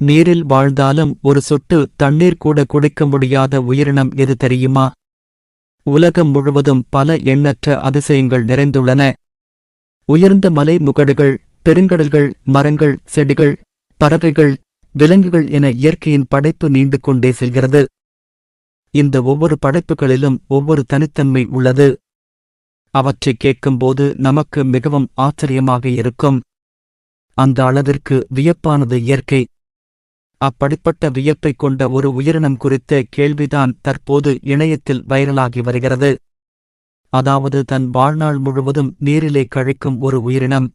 நீரில் வாழ்ந்தாலும் ஒரு சொட்டு தண்ணீர் கூட குடிக்க முடியாத உயிரினம் எது தெரியுமா? உலகம் முழுவதும் பல எண்ணற்ற அதிசயங்கள் நிறைந்துள்ளன. உயர்ந்த மலை முகடுகள் பெருங்கடல்கள் மரங்கள் செடிகள் பறவைகள் விலங்குகள் என இயற்கையின் படைப்பு நீண்டு கொண்டே செல்கிறது. இந்த ஒவ்வொரு படைப்புகளிலும் ஒவ்வொரு தனித்தன்மை உள்ளது. அவற்றை கேட்கும்போது நமக்கு மிகவும் ஆச்சரியமாக இருக்கும். அந்த அளவிற்கு வியப்பானது இயற்கை. அப்படிப்பட்ட வியப்பைக் கொண்ட ஒரு உயிரினம் குறித்த கேள்விதான் தற்போது இணையத்தில் வைரலாகி வருகிறது. அதாவது தன் வாழ்நாள் முழுவதும் நீரிலே கழிக்கும் ஒரு உயிரினம்.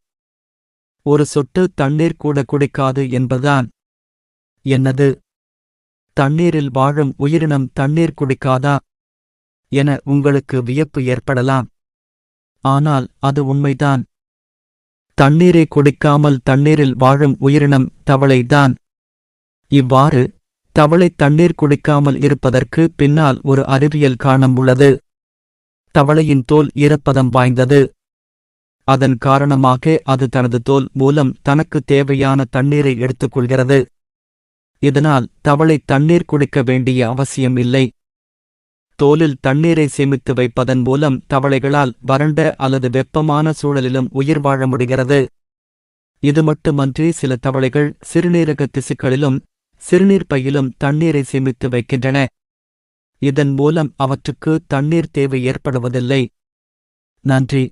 ஒரு சொட்டு தண்ணீர் கூட குடிக்காது என்பதுதான். என்னது? தண்ணீரில் வாழும் உயிரினம் தண்ணீர் குடிக்காதா? என உங்களுக்கு வியப்பு ஏற்படலாம். ஆனால் அது உண்மைதான். தண்ணீரை குடிக்காமல் தண்ணீரில் வாழும் உயிரினம் தவளைதான். இவ்வாறு தவளை தண்ணீர் குடிக்காமல் இருப்பதற்கு பின்னால் ஒரு அறிவியல் காரணம் உள்ளது. தவளையின் தோல் ஈரப்பதம் வாய்ந்தது. அதன் காரணமாக அது தனது தோல் மூலம் தனக்கு தேவையான தண்ணீரை எடுத்துக்கொள்கிறது. இதனால் தவளை தண்ணீர் குடிக்க வேண்டிய அவசியம் இல்லை. தோலில் தண்ணீரை சேமித்து வைப்பதன் மூலம் தவளைகளால் வறண்ட அல்லது வெப்பமான சூழலிலும் உயிர் வாழ முடிகிறது. இது மட்டுமன்றி சில தவளைகள் சிறுநீரக திசுக்களிலும் சிறுநீர் பையிலும் தண்ணீரை சேமித்து வைக்கின்றன. இதன் மூலம் அவற்றுக்கு தண்ணீர் தேவை ஏற்படுவதில்லை. நன்றி.